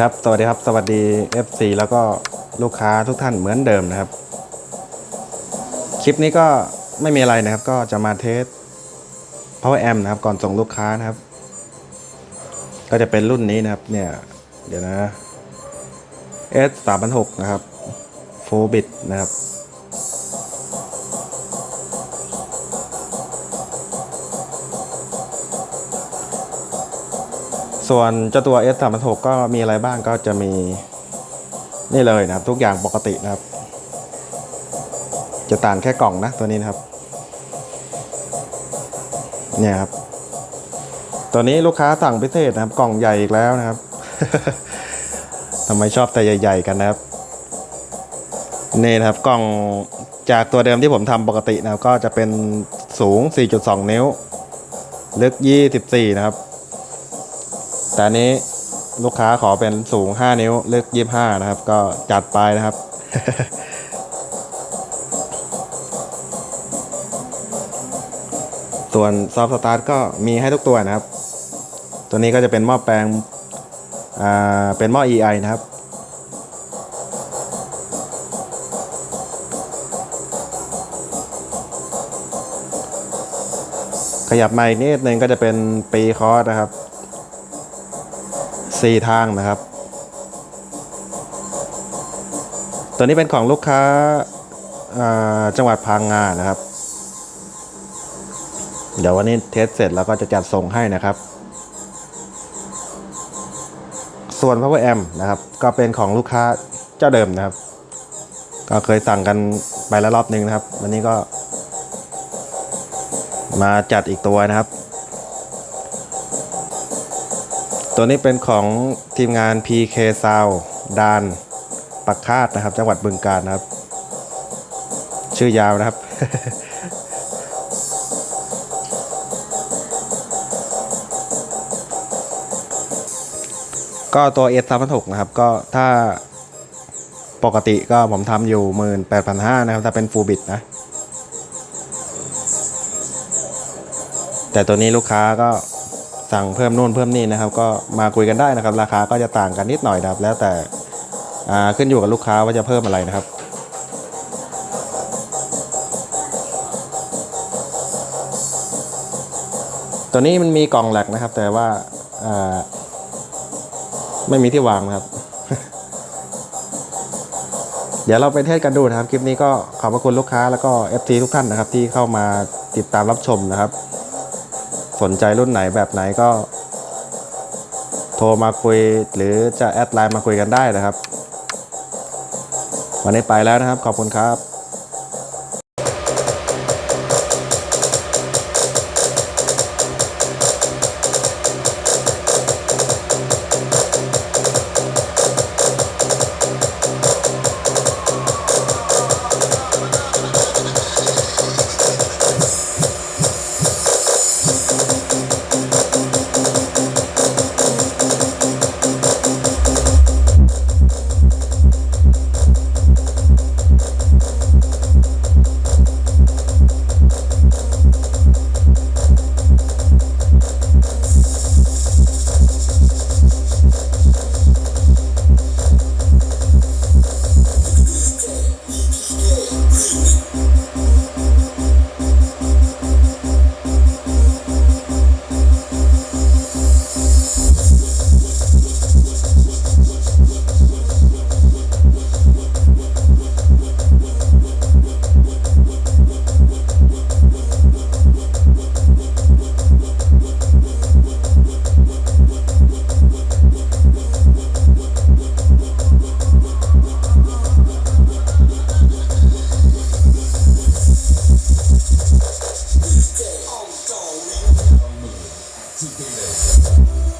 ครับ สวัสดีครับ สวัสดี FC แล้วก็ลูกค้าทุกท่านเหมือนเดิมนะครับ คลิปนี้ก็ไม่มีอะไรนะครับ ก็จะมาเทส power amp นะครับ ก่อนส่งลูกค้านะครับ ก็จะเป็นรุ่นนี้นะครับ เนี่ย เดี๋ยวนะ S 3 6 0นะครับ 4 bit นะครับ ส่วนเจ้าตัว S 3 6ก็มีอะไรบ้างก็จะมีนี่เลยนะครับ ทุกอย่างปกตินะครับ จะต่างแค่กล่องนะตัวนี้นะครับ เนี่ยครับ ตัวนี้ลูกค้าสั่งพิเศษนะครับ กล่องใหญ่อีกแล้วนะครับทำไมชอบแต่ใหญ่ ๆ กันนะครับนี่นะครับกล่องจากตัวเดิมที่ผมทำปกตินะครับ ก็จะเป็นสูง 4.2 นิ้ว ลึก 24 นะครับ แต่อันนี้ลูกค้าขอเป็นสูง 5 นิ้วลึก25นะครับ ก็จัดไปนะครับ ส่วนซอฟต์สตาร์ทก็มีให้ทุกตัวนะครับ ตัวนี้ก็จะเป็นหม้อแปลงอ่าเป็นหม้อ EI นะครับขยับมาอีกนิดนึงก็จะเป็นปีคอร์สนะครับ สี่ทางนะครับ ตัวนี้เป็นของลูกค้าาจังหวัดพังงานะครับ เดี๋ยววันนี้เทสเสร็จแล้วก็จะจัดส่งให้นะครับ ส่วน power amp นะครับ ก็เป็นของลูกค้าเจ้าเดิมนะครับ ก็เคยสั่งกันไปแล้วรอบนึงนะครับ วันนี้ก็มาจัดอีกตัวนะครับ ตัวนี้เป็นของทีมงาน PK Sound ดานปักคาดนะครับ จังหวัดบึงกาฬนะครับ ชื่อยาวนะครับ ก็ตัว S 3 6นะครับ ก็ถ้าปกติก็ผมทำอยู่ 18,500 นะครับ ถ้าเป็น Full Bit นะ แต่ตัวนี้ลูกค้าก็ สั่งเพิ่มนู่นเพิ่มนี่นะครับ ก็มาคุยกันได้นะครับ ราคาก็จะต่างกันนิดหน่อยนะครับ แล้วแต่อ่าขึ้นอยู่กับลูกค้าว่าจะเพิ่มอะไรนะครับตัวนี้มันมีกล่องแหลกนะครับ แต่ว่าอ่าไม่มีที่วางนะครับ เดี๋ยวเราไปเทสกันดูนะครับ คลิปนี้ก็ขอบพระคุณลูกค้าแล้วก็ FT ทุกท่านนะครับ ที่เข้ามาติดตามรับชมนะครับ สนใจรุ่นไหนแบบไหนก็ โทรมาคุยหรือจะแอดไลน์มาคุยกันได้นะครับ วันนี้ไปแล้วนะครับ ขอบคุณครับ seeking this.